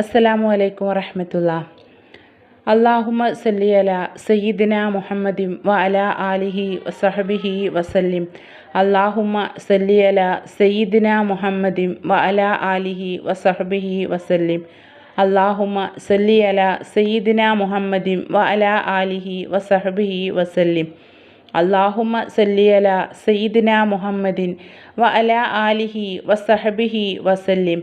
അസ്സലാമു അലൈക്കും വറഹമത്തുള്ള. അള്ളാഹുമ സല്ലി അല സയ്യിദിന മുഹമ്മദിം വ അല ആലിഹി വസഹബിഹി വസല്ലിം. അള്ളാഹുമ സല്ലി അല സയ്യിദിന മുഹമ്മദിം വ അല ആലിഹി വസഹബിഹി വസല്ലിം. അള്ളാഹുമ സല്ലി അല സയ്യിദിന മുഹമ്മദിം വ അല ആലിഹി വസഹബിഹി വസല്ലിം. അള്ളാഹുമ സല്ലി അല സയ്യിദിന മുഹമ്മദിൻ വ അല ആലിഹി വസഹബിഹി വസല്ലിം.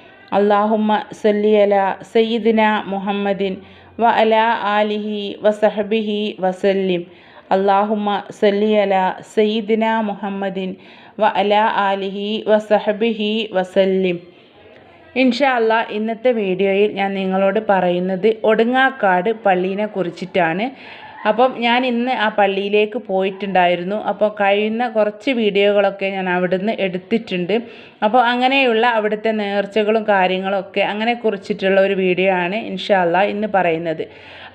അള്ളാഹുമ്മ സല്ലി അല സയ്യിദിന മുഹമ്മദിൻ വ അല ആലിഹി വസഹബിഹി വസല്ലിം. അള്ളാഹുമ്മ സല്ലി അല സയ്യിദിന മുഹമ്മദിൻ വ അല ആലിഹി വസഹബിഹി വസല്ലിം. ഇൻഷാ അല്ലാ ഇന്നത്തെ വീഡിയോയിൽ ഞാൻ നിങ്ങളോട് പറയുന്നത് ഒടുങ്ങാക്കാട് പള്ളീനെ കുറിച്ചിട്ടാണ്. അപ്പം ഞാൻ ഇന്ന് ആ പള്ളിയിലേക്ക് പോയിട്ടുണ്ടായിരുന്നു. അപ്പോൾ കഴിയുന്ന കുറച്ച് വീഡിയോകളൊക്കെ ഞാൻ അവിടുന്ന് എടുത്തിട്ടുണ്ട്. അപ്പോൾ അങ്ങനെയുള്ള അവിടുത്തെ നേർച്ചകളും കാര്യങ്ങളൊക്കെ അങ്ങനെ കുറിച്ചിട്ടുള്ള ഒരു വീഡിയോ ആണ് ഇൻഷാല്ല ഇന്ന് പറയുന്നത്.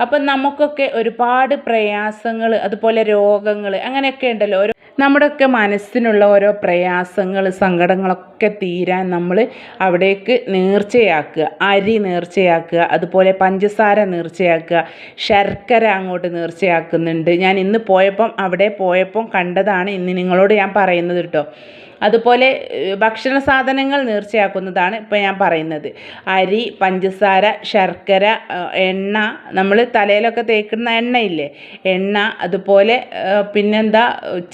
അപ്പം നമുക്കൊക്കെ ഒരുപാട് പ്രയാസങ്ങൾ അതുപോലെ രോഗങ്ങൾ അങ്ങനെയൊക്കെ ഉണ്ടല്ലോ. ഓരോ നമ്മുടെയൊക്കെ മനസ്സിനുള്ള ഓരോ പ്രയാസങ്ങൾ സങ്കടങ്ങളൊക്കെ തീരാൻ നമ്മൾ അവിടേക്ക് നേർച്ചയാക്കുക. അരി നേർച്ചയാക്കുക അതുപോലെ പഞ്ചസാര നേർച്ചയാക്കുക ശർക്കര അങ്ങോട്ട് നേർച്ചയാക്കുന്നുണ്ട്. ഞാൻ ഇന്ന് പോയപ്പം അവിടെ പോയപ്പം കണ്ടതാണ് ഇന്ന് നിങ്ങളോട് ഞാൻ പറയുന്നത് കേട്ടോ. അതുപോലെ ഭക്ഷണ സാധനങ്ങൾ നേർച്ചയാക്കുന്നതാണ് ഇപ്പോൾ ഞാൻ പറയുന്നത്. അരി പഞ്ചസാര ശർക്കര എണ്ണ നമ്മൾ തലയിലൊക്കെ തേക്കുന്ന എണ്ണയില്ലേ? എണ്ണ അതുപോലെ പിന്നെന്താ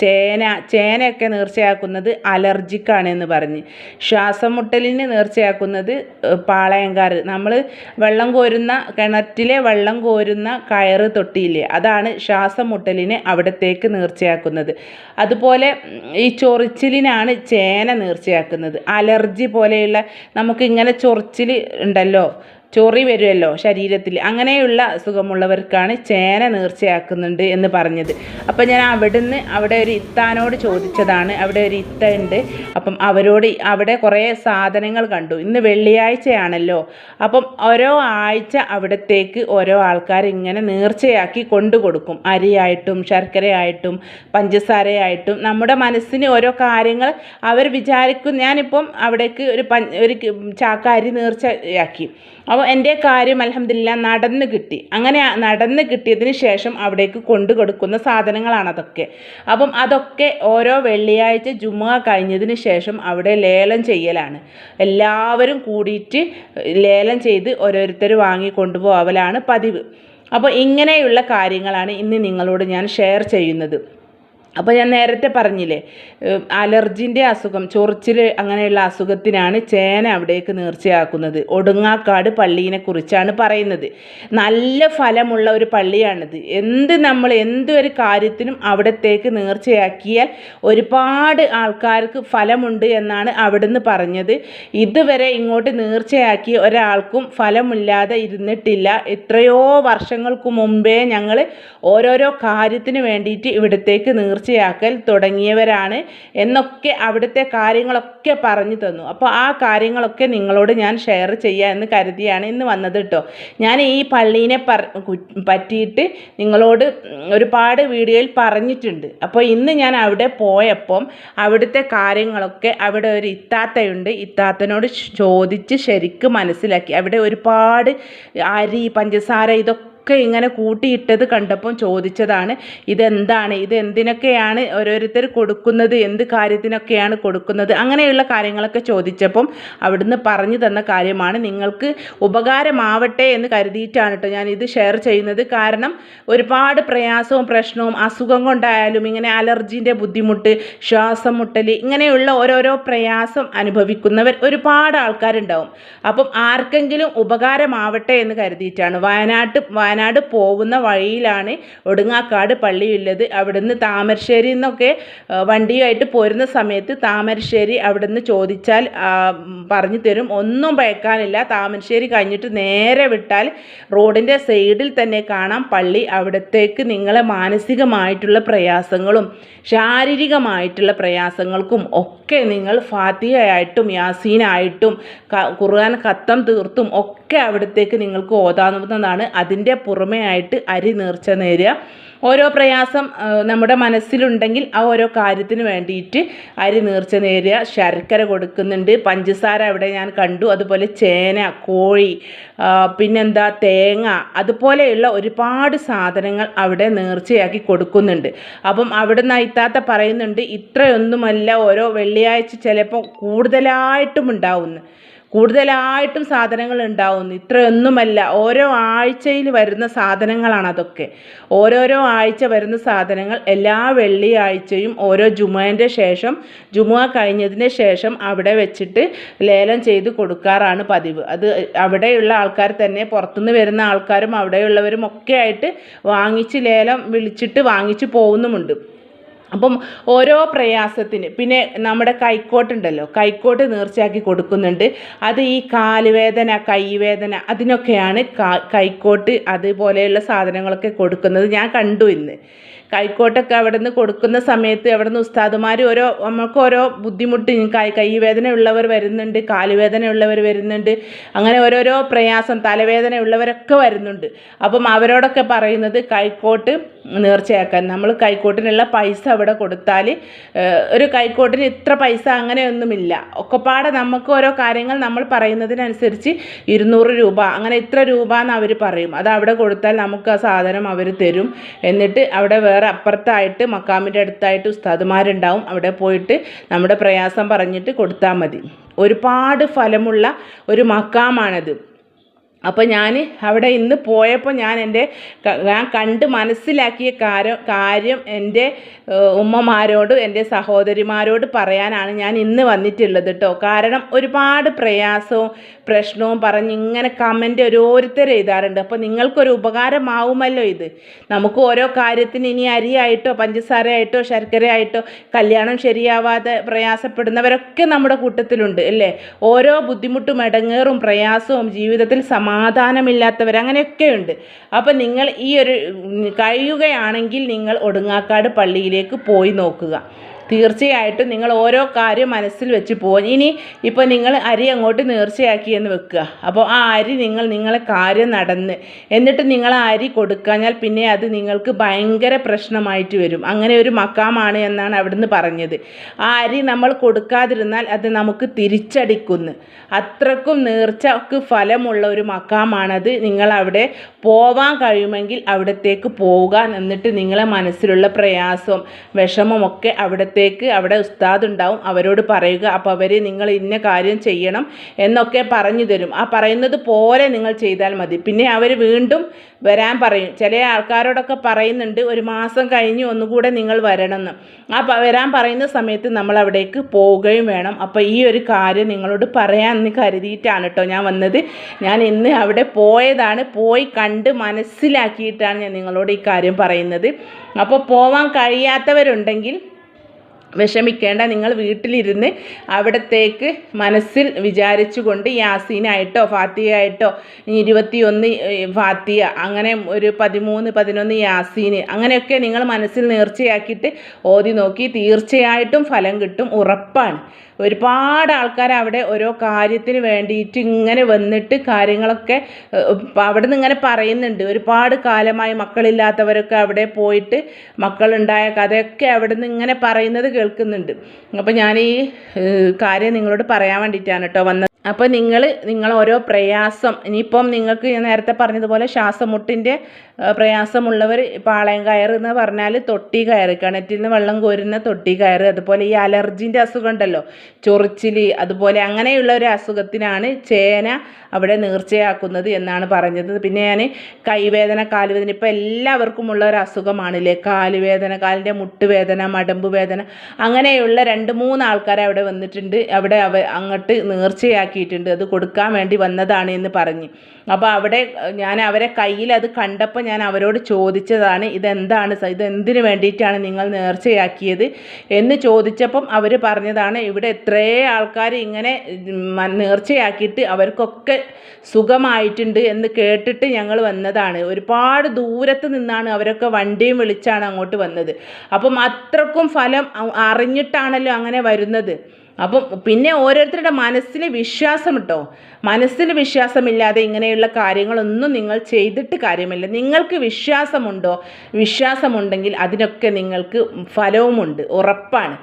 ചേന ചേനയൊക്കെ നേർച്ചയാക്കുന്നത് അലർജിക്കാണ് എന്ന് പറഞ്ഞ്. ശ്വാസം മുട്ടലിന് നേർച്ചയാക്കുന്നത് പാളയങ്കാർ നമ്മൾ വെള്ളം കോരുന്ന കിണറ്റിലെ വെള്ളം കോരുന്ന കയറ് തൊട്ടിയില്ലേ? അതാണ് ശ്വാസം മുട്ടലിന് അവിടത്തേക്ക് നേർച്ചയാക്കുന്നത്. അതുപോലെ ഈ ചൊറിച്ചിലിനാണ് ചേന നേർച്ചയാക്കുന്നത്. അലർജി പോലെയുള്ള നമുക്ക് ഇങ്ങനെ ചൊറിച്ചിൽ ഉണ്ടല്ലോ. ചൊറി വരുമല്ലോ ശരീരത്തിൽ. അങ്ങനെയുള്ള അസുഖമുള്ളവർക്കാണ് ചേന നേർച്ചയാക്കുന്നുണ്ട് എന്ന് പറഞ്ഞത്. അപ്പം ഞാൻ അവിടുന്ന് അവിടെ ഒരു ഇത്താനോട് ചോദിച്ചതാണ്. അവിടെ ഒരു ഇത്ത ഉണ്ട്. അപ്പം അവരോട് അവിടെ കുറേ സാധനങ്ങൾ കണ്ടു. ഇന്ന് വെള്ളിയാഴ്ചയാണല്ലോ. അപ്പം ഓരോ ആഴ്ച അവിടത്തേക്ക് ഓരോ ആൾക്കാർ ഇങ്ങനെ നേർച്ചയാക്കി കൊണ്ടു കൊടുക്കും. അരിയായിട്ടും ശർക്കരയായിട്ടും പഞ്ചസാരയായിട്ടും. നമ്മുടെ മനസ്സിന് ഓരോ കാര്യങ്ങൾ അവർ വിചാരിക്കും. ഞാനിപ്പം അവിടേക്ക് ഒരു ഒരു ചാക്ക അരി നേർച്ചയാക്കി. അപ്പോൾ എന്റെ കാര്യം അലഹമില്ല നടന്ന് കിട്ടി. അങ്ങനെ നടന്ന് കിട്ടിയതിന് ശേഷം അവിടേക്ക് കൊണ്ടു കൊടുക്കുന്ന സാധനങ്ങളാണ് അതൊക്കെ. അപ്പം അതൊക്കെ ഓരോ വെള്ളിയാഴ്ച ജുമ കഴിഞ്ഞതിന് ശേഷം അവിടെ ലേലം ചെയ്യലാണ്. എല്ലാവരും കൂടിയിട്ട് ലേലം ചെയ്ത് ഓരോരുത്തർ വാങ്ങി കൊണ്ടുപോകലാണ് പതിവ്. അപ്പോൾ ഇങ്ങനെയുള്ള കാര്യങ്ങളാണ് ഇന്ന് നിങ്ങളോട് ഞാൻ ഷെയർ ചെയ്യുന്നത്. അപ്പോൾ ഞാൻ നേരത്തെ പറഞ്ഞില്ലേ അലർജിന്റെ അസുഖം ചൊറിച്ചിൽ അങ്ങനെയുള്ള അസുഖത്തിനാണ് ചേന അവിടേക്ക് നേർച്ചയാക്കുന്നത്. ഒടുങ്ങാക്കാട് പള്ളീനെ കുറിച്ചാണ് പറയുന്നത്. നല്ല ഫലമുള്ള ഒരു പള്ളിയാണിത്. എന്ത് നമ്മൾ എന്തൊരു കാര്യത്തിനും അവിടത്തേക്ക് നേർച്ചയാക്കിയാൽ ഒരുപാട് ആൾക്കാർക്ക് ഫലമുണ്ട് എന്നാണ് അവിടുന്ന് പറഞ്ഞത്. ഇതുവരെ ഇങ്ങോട്ട് നേർച്ചയാക്കി ഒരാൾക്കും ഫലമില്ലാതെ ഇരുന്നിട്ടില്ല. എത്രയോ വർഷങ്ങൾക്ക് മുമ്പേ ഞങ്ങൾ ഓരോരോ കാര്യത്തിന് വേണ്ടിയിട്ട് ഇവിടത്തേക്ക് നേർച്ച തീർച്ചയാക്കൽ തുടങ്ങിയവരാണ് എന്നൊക്കെ അവിടുത്തെ കാര്യങ്ങളൊക്കെ പറഞ്ഞു തന്നു. അപ്പോൾ ആ കാര്യങ്ങളൊക്കെ നിങ്ങളോട് ഞാൻ ഷെയർ ചെയ്യുക എന്ന് കരുതിയാണ് ഇന്ന് വന്നത് കേട്ടോ ഞാൻ ഈ പള്ളീനെ പറ്റിയിട്ട് നിങ്ങളോട് ഒരുപാട് വീഡിയോയിൽ പറഞ്ഞിട്ടുണ്ട്. അപ്പോൾ ഇന്ന് ഞാൻ അവിടെ പോയപ്പം അവിടുത്തെ കാര്യങ്ങളൊക്കെ അവിടെ ഒരു ഇത്താത്തയുണ്ട്. ഇത്താത്തനോട് ചോദിച്ച് ശരിക്കും മനസ്സിലാക്കി. അവിടെ ഒരുപാട് അരി പഞ്ചസാര ഇതൊക്കെ ഒക്കെ ഇങ്ങനെ കൂട്ടിയിട്ടത് കണ്ടപ്പം ചോദിച്ചതാണ് ഇതെന്താണ്? ഇത് എന്തിനൊക്കെയാണ് ഓരോരുത്തർ കൊടുക്കുന്നത്? എന്ത് കാര്യത്തിനൊക്കെയാണ് കൊടുക്കുന്നത്? അങ്ങനെയുള്ള കാര്യങ്ങളൊക്കെ ചോദിച്ചപ്പം അവിടുന്ന് പറഞ്ഞു തന്ന കാര്യമാണ് നിങ്ങൾക്ക് ഉപകാരമാവട്ടെ എന്ന് കരുതിയിട്ടാണ് കേട്ടോ ഞാൻ ഇത് ഷെയർ ചെയ്യുന്നത്. കാരണം ഒരുപാട് പ്രയാസവും പ്രശ്നവും അസുഖം കൊണ്ടായാലും ഇങ്ങനെ അലർജീന്റെ ബുദ്ധിമുട്ട് ശ്വാസം മുട്ടൽ ഇങ്ങനെയുള്ള ഓരോരോ പ്രയാസം അനുഭവിക്കുന്നവർ ഒരുപാട് ആൾക്കാരുണ്ടാവും. അപ്പം ആർക്കെങ്കിലും ഉപകാരമാവട്ടെ എന്ന് കരുതിയിട്ടാണ്. വയനാട്ട് വയനാട് പോകുന്ന വഴിയിലാണ് ഒടുങ്ങാക്കാട് പള്ളിയുള്ളത്. അവിടുന്ന് താമരശ്ശേരി നിന്നൊക്കെ വണ്ടിയുമായിട്ട് പോരുന്ന സമയത്ത് താമരശ്ശേരി അവിടുന്ന് ചോദിച്ചാൽ പറഞ്ഞു തരും. ഒന്നും ഭയക്കാനില്ല താമരശ്ശേരി കഴിഞ്ഞിട്ട് നേരെ വിട്ടാൽ റോഡിന്റെ സൈഡിൽ തന്നെ കാണാം പള്ളി. അവിടത്തേക്ക് നിങ്ങളെ മാനസികമായിട്ടുള്ള പ്രയാസങ്ങളും ശാരീരികമായിട്ടുള്ള പ്രയാസങ്ങൾക്കും ഒക്കെ നിങ്ങൾ ഫാത്തിഹയായിട്ടും യാസീനായിട്ടും ഖുർആൻ ഖത്തം തീർത്തും ഒക്കെ അവിടത്തേക്ക് നിങ്ങൾക്ക് ഓതാവുന്നതാണ്. അതിന്റെ പുറമേ ആയിട്ട് അരി നേർച്ച നേരുക. ഓരോ പ്രയാസം നമ്മുടെ മനസ്സിലുണ്ടെങ്കിൽ ആ ഓരോ കാര്യത്തിന് വേണ്ടിയിട്ട് അരി നേർച്ച നേരുക. ശർക്കര കൊടുക്കുന്നുണ്ട്. പഞ്ചസാര അവിടെ ഞാൻ കണ്ടു. അതുപോലെ ചേന കോഴി പിന്നെന്താ തേങ്ങ അതുപോലെയുള്ള ഒരുപാട് സാധനങ്ങൾ അവിടെ നേർച്ചയാക്കി കൊടുക്കുന്നുണ്ട്. അപ്പം അവിടെ നിന്ന് പറയുന്നുണ്ട് ഇത്രയൊന്നുമല്ല ഓരോ വെള്ളിയാഴ്ച ചിലപ്പോൾ കൂടുതലായിട്ടും ഉണ്ടാവുന്നു. കൂടുതലായിട്ടും സാധനങ്ങൾ ഉണ്ടാവുന്നു ഇത്രയൊന്നുമല്ല. ഓരോ ആഴ്ചയിൽ വരുന്ന സാധനങ്ങളാണ് അതൊക്കെ. ഓരോരോ ആഴ്ച വരുന്ന സാധനങ്ങൾ എല്ലാ വെള്ളിയാഴ്ചയും ഓരോ ജുമുവിന്റെ ശേഷം ജുമുഅ കഴിഞ്ഞതിന് ശേഷം അവിടെ വെച്ചിട്ട് ലേലം ചെയ്ത് കൊടുക്കാറാണ് പതിവ്. അത് അവിടെയുള്ള ആൾക്കാർ തന്നെ പുറത്തുനിന്ന് വരുന്ന ആൾക്കാരും അവിടെയുള്ളവരും ഒക്കെ ആയിട്ട് വാങ്ങിച്ച് ലേലം വിളിച്ചിട്ട് വാങ്ങിച്ച് പോകുന്നുമുണ്ട്. അപ്പം ഓരോ പ്രയാസത്തിന് പിന്നെ നമ്മുടെ കൈക്കോട്ടുണ്ടല്ലോ കൈക്കോട്ട് നേർച്ചയാക്കി കൊടുക്കുന്നുണ്ട്. അത് ഈ കാലുവേദന കൈവേദന അതിനൊക്കെയാണ് കൈക്കോട്ട് അതുപോലെയുള്ള സാധനങ്ങളൊക്കെ കൊടുക്കുന്നത് ഞാൻ കണ്ടു ഇന്ന്. കൈക്കോട്ടൊക്കെ അവിടെ നിന്ന് കൊടുക്കുന്ന സമയത്ത് അവിടെ നിന്ന് ഉസ്താദുമാർ ഓരോ നമുക്ക് ഓരോ ബുദ്ധിമുട്ട് കൈ കൈവേദന ഉള്ളവർ വരുന്നുണ്ട് കാലുവേദന ഉള്ളവർ വരുന്നുണ്ട് അങ്ങനെ ഓരോരോ പ്രയാസം തലവേദന ഉള്ളവരൊക്കെ വരുന്നുണ്ട്. അപ്പം അവരോടൊക്കെ പറയുന്നത് കൈക്കോട്ട് നേർച്ചയാക്കാൻ. നമ്മൾ കൈക്കോട്ടിനുള്ള പൈസ അവിടെ കൊടുത്താൽ ഒരു കൈക്കോട്ടിന് ഇത്ര പൈസ അങ്ങനെയൊന്നുമില്ല. ഒക്കെപ്പാടെ നമുക്ക് ഓരോ കാര്യങ്ങൾ നമ്മൾ പറയുന്നതിനനുസരിച്ച് ഇരുന്നൂറ് രൂപ അങ്ങനെ ഇത്ര രൂപ എന്ന് അവർ പറയും. അത് അവിടെ കൊടുത്താൽ നമുക്ക് ആ സാധനം അവർ തരും. എന്നിട്ട് അവിടെ വേറെ അപ്പുറത്തായിട്ട് മക്കാമിന്റെ അടുത്തായിട്ട് ഉസ്താദുമാരുണ്ടാവും. അവിടെ പോയിട്ട് നമ്മുടെ പ്രയാസം പറഞ്ഞിട്ട് കൊടുത്താൽ മതി. ഒരുപാട് ഫലമുള്ള ഒരു മക്കാമാണത്. അപ്പോൾ ഞാൻ അവിടെ ഇന്ന് പോയപ്പോൾ ഞാൻ എന്റെ ഞാൻ കണ്ട് മനസ്സിലാക്കിയ കാര്യം കാര്യം എന്റെ ഉമ്മമാരോട് എന്റെ സഹോദരിമാരോട് പറയാനാണ് ഞാൻ ഇന്ന് വന്നിട്ടുള്ളത് കേട്ടോ കാരണം ഒരുപാട് പ്രയാസവും പ്രശ്നവും പറഞ്ഞ് ഇങ്ങനെ കമന്റ് ഓരോരുത്തർ എഴുതാറുണ്ട്. അപ്പോൾ നിങ്ങൾക്കൊരു ഉപകാരമാവുമല്ലോ ഇത്. നമുക്ക് ഓരോ കാര്യത്തിന് ഇനി അരിയായിട്ടോ പഞ്ചസാരയായിട്ടോ ശർക്കരയായിട്ടോ കല്യാണം ശരിയാവാതെ പ്രയാസപ്പെടുന്നവരൊക്കെ നമ്മുടെ കൂട്ടത്തിലുണ്ട് അല്ലേ? ഓരോ ബുദ്ധിമുട്ടും ഇടങ്ങേറും പ്രയാസവും ജീവിതത്തിൽ സമാധാനമില്ലാത്തവർ അങ്ങനെയൊക്കെയുണ്ട്. അപ്പം നിങ്ങൾ ഈ ഒരു കഴിയുകയാണെങ്കിൽ നിങ്ങൾ ഒടുങ്ങാക്കാട് പള്ളിയിലേക്ക് പോയി നോക്കുക. തീർച്ചയായിട്ടും നിങ്ങൾ ഓരോ കാര്യം മനസ്സിൽ വെച്ച് പോകും ഇനി ഇപ്പോൾ നിങ്ങൾ അരി അങ്ങോട്ട് നേർച്ചയാക്കി എന്ന് വെക്കുക. അപ്പോൾ ആ അരി നിങ്ങൾ നിങ്ങളെ കാര്യം നടന്ന്. എന്നിട്ട് നിങ്ങൾ ആ അരി കൊടുക്കാഞ്ഞാൽ പിന്നെ അത് നിങ്ങൾക്ക് ഭയങ്കര പ്രശ്നമായിട്ട് വരും. അങ്ങനെ ഒരു മക്കാമാണ് എന്നാണ് അവിടുന്ന് പറഞ്ഞത്. ആ അരി നമ്മൾ കൊടുക്കാതിരുന്നാൽ അത് നമുക്ക് തിരിച്ചടിക്കുന്നു. അത്രക്കും നേർച്ചക്ക് ഫലമുള്ള ഒരു മക്കാമാണത്. നിങ്ങൾ അവിടെ പോവാൻ കഴിയുമെങ്കിൽ അവിടത്തേക്ക് പോവുക എന്നിട്ട് നിങ്ങളെ മനസ്സിലുള്ള പ്രയാസവും വിഷമമൊക്കെ അവിടത്തേക്ക് അവിടെ ഉസ്താദ് ഉണ്ടാവും അവരോട് പറയുക അപ്പോൾ അവർ നിങ്ങൾ ഇന്ന കാര്യം ചെയ്യണം എന്നൊക്കെ പറഞ്ഞു തരും. ആ പറയുന്നത് പോലെ നിങ്ങൾ ചെയ്താൽ മതി. പിന്നെ അവർ വീണ്ടും വരാൻ പറയും. ചില ആൾക്കാരോടൊക്കെ പറയുന്നുണ്ട് ഒരു മാസം കഴിഞ്ഞ് ഒന്നുകൂടെ നിങ്ങൾ വരണമെന്ന്. ആ വരാൻ പറയുന്ന സമയത്ത് നമ്മൾ അവിടേക്ക് പോവുകയും വേണം. അപ്പോൾ ഈ ഒരു കാര്യം നിങ്ങളോട് പറയാമെന്ന് കരുതിയിട്ടാണ് കേട്ടോ ഞാൻ വന്നത്. ഞാൻ ഇന്ന് അവിടെ പോയതാണ്. പോയി കണ്ട് മനസ്സിലാക്കിയിട്ടാണ് ഞാൻ നിങ്ങളോട് ഈ കാര്യം പറയുന്നത്. അപ്പോൾ പോവാൻ കഴിയാത്തവരുണ്ടെങ്കിൽ വിഷമിക്കേണ്ട. നിങ്ങൾ വീട്ടിലിരുന്ന് അവിടത്തേക്ക് മനസ്സിൽ വിചാരിച്ചുകൊണ്ട് യാസീനായിട്ടോ ഫാത്തിയായിട്ടോ ഇരുപത്തിയൊന്ന് ഫാത്തിയ അങ്ങനെ ഒരു പതിമൂന്ന് പതിനൊന്ന് യാസീന് അങ്ങനെയൊക്കെ നിങ്ങൾ മനസ്സിൽ നേർച്ചയാക്കിയിട്ട് ഓതി നോക്കി തീർച്ചയായിട്ടും ഫലം കിട്ടും ഉറപ്പാണ്. ഒരുപാട് ആൾക്കാർ അവിടെ ഓരോ കാര്യത്തിന് വേണ്ടിയിട്ട് ഇങ്ങനെ വന്നിട്ട് കാര്യങ്ങളൊക്കെ അവിടെ നിന്ന് ഇങ്ങനെ പറയുന്നുണ്ട്. ഒരുപാട് കാലമായി മക്കളില്ലാത്തവരൊക്കെ അവിടെ പോയിട്ട് മക്കളുണ്ടായ കഥയൊക്കെ അവിടെ നിന്ന് ഇങ്ങനെ പറയുന്നത് കേൾക്കുന്നുണ്ട്. അപ്പോൾ ഞാൻ ഈ കാര്യം നിങ്ങളോട് പറയാൻ വേണ്ടിയിട്ടാണ് കേട്ടോ വന്നത്. അപ്പോൾ നിങ്ങൾ നിങ്ങൾ ഓരോ പ്രയാസം ഇനിയിപ്പം നിങ്ങൾക്ക് ഞാൻ നേരത്തെ പറഞ്ഞതുപോലെ ശ്വാസമുട്ടിന്റെ പ്രയാസമുള്ളവർ പാളയം കയറ് എന്ന് പറഞ്ഞാൽ തൊട്ടി കയറ് കിണറ്റിൽ നിന്ന് വെള്ളം കോരുന്ന തൊട്ടി കയറ് അതുപോലെ ഈ അലർജിന്റെ അസുഖം ഉണ്ടല്ലോ ചൊറിച്ചിൽ അതുപോലെ അങ്ങനെയുള്ള ഒരു അസുഖത്തിനാണ് ചേന അവിടെ നേർച്ചയാക്കുന്നത് എന്നാണ് പറഞ്ഞത്. പിന്നെ ഞാൻ കൈവേദന കാലുവേദന ഇപ്പോൾ എല്ലാവർക്കും ഉള്ള ഒരു അസുഖമാണില്ലേ കാലുവേദന കാലിന്റെ മുട്ടുവേദന മടമ്പ് വേദന അങ്ങനെയുള്ള രണ്ട് മൂന്ന് ആൾക്കാർ അവിടെ വന്നിട്ടുണ്ട് അവിടെ അവ അങ്ങോട്ട് നേർച്ചയാക്കിയിട്ടുണ്ട് അത് കൊടുക്കാൻ വേണ്ടി വന്നതാണ് എന്ന് പറഞ്ഞ്. അപ്പോൾ അവിടെ ഞാൻ അവരെ കയ്യിൽ അത് കണ്ടപ്പോൾ ഞാൻ അവരോട് ചോദിച്ചതാണ് ഇതെന്താണ് സ- ഇത് എന്തിനു വേണ്ടിയിട്ടാണ് നിങ്ങൾ നേർച്ചയാക്കിയത്? എന്ന് ചോദിച്ചപ്പം അവർ പറഞ്ഞതാണ് ഇവിടെ എത്രയേ ആൾക്കാർ ഇങ്ങനെ നേർച്ചയാക്കിയിട്ട് അവർക്കൊക്കെ സുഖമായിട്ടുണ്ട് എന്ന് കേട്ടിട്ട് ഞങ്ങൾ വന്നതാണ്. ഒരുപാട് ദൂരത്ത് നിന്നാണ് അവരൊക്കെ വണ്ടിയും വിളിച്ചാണ് അങ്ങോട്ട് വന്നത്. അപ്പം അത്രക്കും ഫലം അറിഞ്ഞിട്ടാണല്ലോ അങ്ങനെ വരുന്നത്. അപ്പം പിന്നെ ഓരോരുത്തരുടെ മനസ്സിൽ വിശ്വാസം കേട്ടോ മനസ്സിൽ വിശ്വാസമില്ലാതെ ഇങ്ങനെയുള്ള കാര്യങ്ങളൊന്നും നിങ്ങൾ ചെയ്തിട്ട് കാര്യമില്ല. നിങ്ങൾക്ക് വിശ്വാസമുണ്ടോ? വിശ്വാസമുണ്ടെങ്കിൽ അതിനൊക്കെ നിങ്ങൾക്ക് ഫലവുമുണ്ട്. ഉറപ്പാണ്.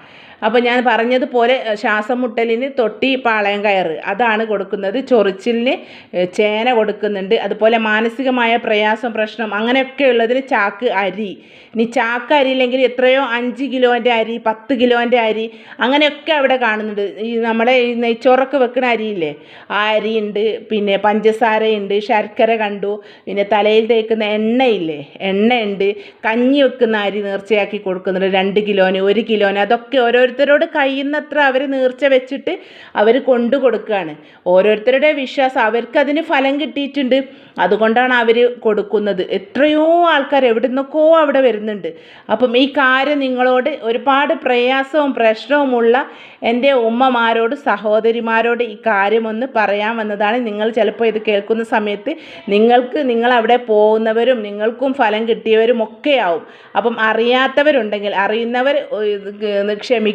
അപ്പോൾ ഞാൻ പറഞ്ഞതുപോലെ ശ്വാസം മുട്ടലിന് തൊട്ടി പാളയം കയറ്. അതാണ് കൊടുക്കുന്നത്. ചൊറിച്ചിലിന് ചേന കൊടുക്കുന്നുണ്ട്. അതുപോലെ മാനസികമായ പ്രയാസം പ്രശ്നം അങ്ങനെയൊക്കെ ഉള്ളതിന് ചാക്ക് അരി. ഇനി ചാക്ക് അരി ഇല്ലെങ്കിൽ എത്രയോ അഞ്ച് കിലോന്റെ അരി പത്ത് കിലോന്റെ അരി അങ്ങനെയൊക്കെ അവിടെ കാണുന്നുണ്ട്. ഈ നമ്മുടെ ഈ നെയ്ച്ചോറൊക്കെ വെക്കുന്ന അരിയില്ലേ? ആ അരിയുണ്ട്. പിന്നെ പഞ്ചസാരയുണ്ട്. ശർക്കര കണ്ടു. പിന്നെ തലയിൽ തേക്കുന്ന എണ്ണയില്ലേ? എണ്ണയുണ്ട്. കഞ്ഞി വെക്കുന്ന അരി നേർച്ചയാക്കി കൊടുക്കുന്നുണ്ട്. രണ്ട് കിലോന് ഒരു കിലോന്. അതൊക്കെ ഓരോരുത്തരോട് കഴിയുന്നത്ര അവർ നീർച്ച വെച്ചിട്ട് അവർ കൊണ്ടു കൊടുക്കുകയാണ്. ഓരോരുത്തരുടെ വിശ്വാസം അവർക്കതിന് ഫലം കിട്ടിയിട്ടുണ്ട്. അതുകൊണ്ടാണ് അവർ കൊടുക്കുന്നത്. എത്രയോ ആൾക്കാർ എവിടെ നിന്നൊക്കെയോ അവിടെ വരുന്നുണ്ട്. അപ്പം ഈ കാര്യം നിങ്ങളോട് ഒരുപാട് പ്രയാസവും പ്രശ്നവുമുള്ള എന്റെ ഉമ്മമാരോട് സഹോദരിമാരോട് ഈ കാര്യം ഒന്ന് പറയാൻ വന്നതാണ്. നിങ്ങൾ ചിലപ്പോൾ ഇത് കേൾക്കുന്ന സമയത്ത് നിങ്ങൾക്ക് നിങ്ങൾ അവിടെ പോകുന്നവരും നിങ്ങൾക്കും ഫലം കിട്ടിയവരും ഒക്കെ ആവും. അപ്പം അറിയാത്തവരുണ്ടെങ്കിൽ അറിയുന്നവർ ഇത്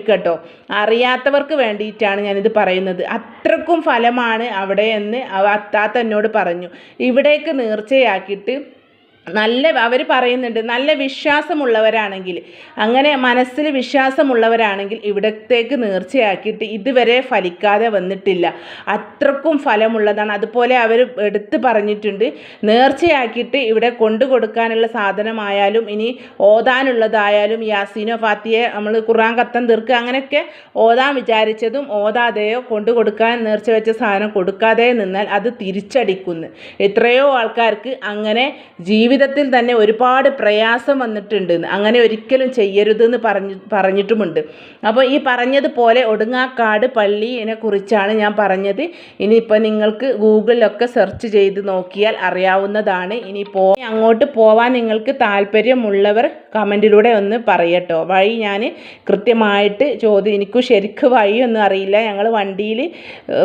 ക- ക്ഷമിക്കട്ടോ അറിയാത്തവർക്ക് വേണ്ടിയിട്ടാണ് ഞാനിത് പറയുന്നത്. അത്രക്കും ഫലമാണ് അവിടെ എന്ന് അവ അത്താത്ത എന്നോട് പറഞ്ഞു. ഇവിടേക്ക് നേർച്ചയാക്കിയിട്ട് നല്ല അവർ പറയുന്നുണ്ട് നല്ല വിശ്വാസമുള്ളവരാണെങ്കിൽ അങ്ങനെ മനസ്സിൽ വിശ്വാസമുള്ളവരാണെങ്കിൽ ഇവിടത്തേക്ക് നേർച്ചയാക്കിയിട്ട് ഇതുവരെ ഫലിക്കാതെ വന്നിട്ടില്ല. അത്രക്കും ഫലമുള്ളതാണ്. അതുപോലെ അവർ എടുത്തു പറഞ്ഞിട്ടുണ്ട് നേർച്ചയാക്കിയിട്ട് ഇവിടെ കൊണ്ടു കൊടുക്കാനുള്ള സാധനമായാലും ഇനി ഓതാനുള്ളതായാലും യാസീനോ ഫാത്തിയെ നമ്മൾ ഖുറാൻ കത്തം തീർക്കുക അങ്ങനെയൊക്കെ ഓതാൻ വിചാരിച്ചതും ഓതാതെയോ കൊണ്ടു കൊടുക്കാൻ നേർച്ച വെച്ച സാധനം കൊടുക്കാതെ നിന്നാൽ അത് തിരിച്ചടിക്കുന്നു. എത്രയോ ആൾക്കാർക്ക് അങ്ങനെ ജീവിതത്തിൽ തന്നെ ഒരുപാട് പ്രയാസം വന്നിട്ടുണ്ട്. അങ്ങനെ ഒരിക്കലും ചെയ്യരുതെന്ന് പറഞ്ഞു പറഞ്ഞിട്ടുമുണ്ട്. അപ്പോൾ ഈ പറഞ്ഞതുപോലെ ഒടുങ്ങാക്കാട് പള്ളിയെ കുറിച്ചാണ് ഞാൻ പറഞ്ഞത്. ഇനിയിപ്പോൾ നിങ്ങൾക്ക് ഗൂഗിളിലൊക്കെ സെർച്ച് ചെയ്ത് നോക്കിയാൽ അറിയാവുന്നതാണ്. ഇനി പോ അങ്ങോട്ട് പോവാൻ നിങ്ങൾക്ക് താല്പര്യമുള്ളവർ കമന്റിലൂടെ ഒന്ന് പറയട്ടോ. വഴി ഞാൻ കൃത്യമായിട്ട് ചോദ്യം എനിക്കും ശരിക്കും വഴിയൊന്നും അറിയില്ല. ഞങ്ങൾ വണ്ടിയിൽ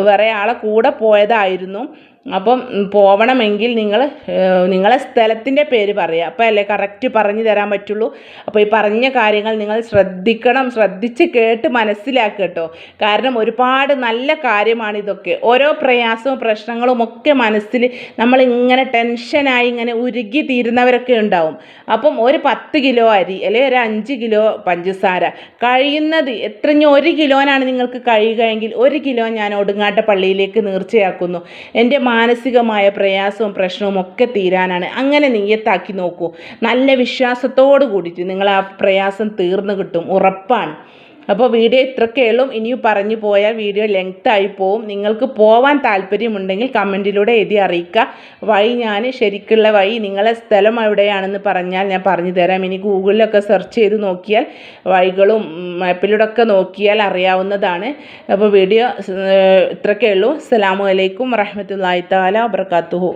വേറെ ആളെ കൂടെ പോയതായിരുന്നു. അപ്പം പോവണമെങ്കിൽ നിങ്ങൾ നിങ്ങളെ സ്ഥലത്തിന്റെ പേര് പറയുക. അപ്പോൾ അല്ലേ കറക്റ്റ് പറഞ്ഞു തരാൻ പറ്റുള്ളൂ? അപ്പോൾ ഈ പറഞ്ഞ കാര്യങ്ങൾ നിങ്ങൾ ശ്രദ്ധിക്കണം ശ്രദ്ധിച്ച് കേട്ട് മനസ്സിലാക്കുക കേട്ടോ. കാരണം ഒരുപാട് നല്ല കാര്യമാണ് ഇതൊക്കെ. ഓരോ പ്രയാസവും പ്രശ്നങ്ങളും ഒക്കെ മനസ്സിൽ നമ്മളിങ്ങനെ ടെൻഷനായി ഇങ്ങനെ ഉരുകി തീരുന്നവരൊക്കെ ഉണ്ടാവും. അപ്പം ഒരു പത്ത് കിലോ അരി അല്ലെങ്കിൽ ഒരു അഞ്ച് കിലോ പഞ്ചസാര കഴിയുന്നത് എത്രഞ്ഞ ഒരു കിലോനാണ് നിങ്ങൾക്ക് കഴിയുകയെങ്കിൽ ഒരു കിലോ ഞാൻ ഒടുങ്ങാട്ട പള്ളിയിലേക്ക് നീർച്ചയാക്കുന്നു. എന്റെ മാനസികമായ പ്രയാസവും പ്രശ്നവും ഒക്കെ തീരാനാണ്. അങ്ങനെ നീയത്താക്കി നോക്കൂ. നല്ല വിശ്വാസത്തോട് കൂടിയിട്ട് നിങ്ങൾ ആ പ്രയാസം തീർന്നു കിട്ടും. ഉറപ്പാണ്. അപ്പോൾ വീഡിയോ ഇത്രക്കേ ഉള്ളൂ. ഇനിയും പറഞ്ഞു പോയാൽ വീഡിയോ ലെങ്ത് ആയി പോവും. നിങ്ങൾക്ക് പോവാൻ താല്പര്യമുണ്ടെങ്കിൽ കമന്റിലൂടെ എഴുതി അറിയിക്കുക. വഴി ഞാൻ ശരിക്കുള്ള വഴി നിങ്ങളെ സ്ഥലം എവിടെയാണെന്ന് പറഞ്ഞാൽ ഞാൻ പറഞ്ഞു തരാം. ഇനി ഗൂഗിളിലൊക്കെ സെർച്ച് ചെയ്ത് നോക്കിയാൽ വഴികളും മാപ്പിലൂടെ ഒക്കെ നോക്കിയാൽ അറിയാവുന്നതാണ്. അപ്പോൾ വീഡിയോ ഇത്രക്കേ ഉള്ളൂ. അസ്സാമലൈക്കും അലൈക്കും വറഹ്മത്തുള്ളാഹി തആല വബറകാതുഹു